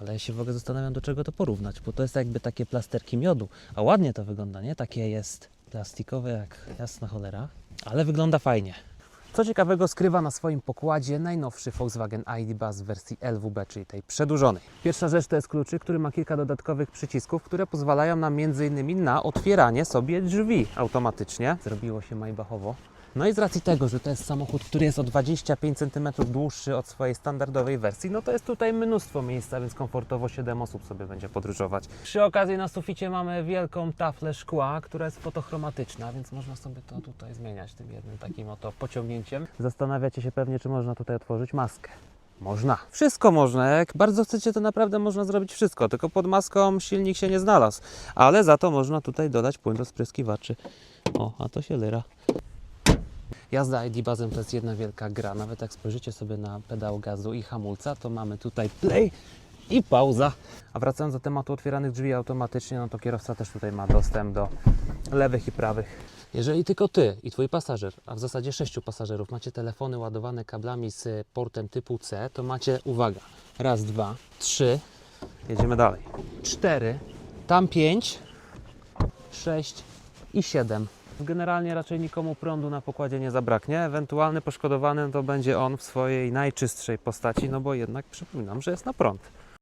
Ale ja się w ogóle zastanawiam, do czego to porównać, bo to jest jakby takie plasterki miodu. A ładnie to wygląda, nie? Takie jest plastikowe jak jasna cholera, ale wygląda fajnie. Co ciekawego skrywa na swoim pokładzie najnowszy Volkswagen ID Buzz w wersji LWB, czyli tej przedłużonej. Pierwsza rzecz to jest kluczyk, który ma kilka dodatkowych przycisków, które pozwalają nam m.in. na otwieranie sobie drzwi automatycznie. Zrobiło się majbachowo. No i z racji tego, że to jest samochód, który jest o 25 cm dłuższy od swojej standardowej wersji, no to jest tutaj mnóstwo miejsca, więc komfortowo 7 osób sobie będzie podróżować. Przy okazji na suficie mamy wielką taflę szkła, która jest fotochromatyczna, więc można sobie to tutaj zmieniać tym jednym takim oto pociągnięciem. Zastanawiacie się pewnie, czy można tutaj otworzyć maskę. Można. Wszystko można. Jak bardzo chcecie, to naprawdę można zrobić wszystko. Tylko pod maską silnik się nie znalazł. Ale za to można tutaj dodać płyn do spryskiwaczy. O, a to się lyra. Jazda ID bazem to jest jedna wielka gra. Nawet jak spojrzycie sobie na pedał gazu i hamulca, to mamy tutaj play i pauza. A wracając do tematu otwieranych drzwi automatycznie, no to kierowca też tutaj ma dostęp do lewych i prawych. Jeżeli tylko ty i twój pasażer, a w zasadzie sześciu pasażerów, macie telefony ładowane kablami z portem typu C, to macie, uwaga, raz, dwa, trzy, jedziemy dalej, cztery, tam pięć, 6 i 7. Generalnie raczej nikomu prądu na pokładzie nie zabraknie. Ewentualny poszkodowany to będzie on w swojej najczystszej postaci, no bo jednak przypominam, że jest na prąd.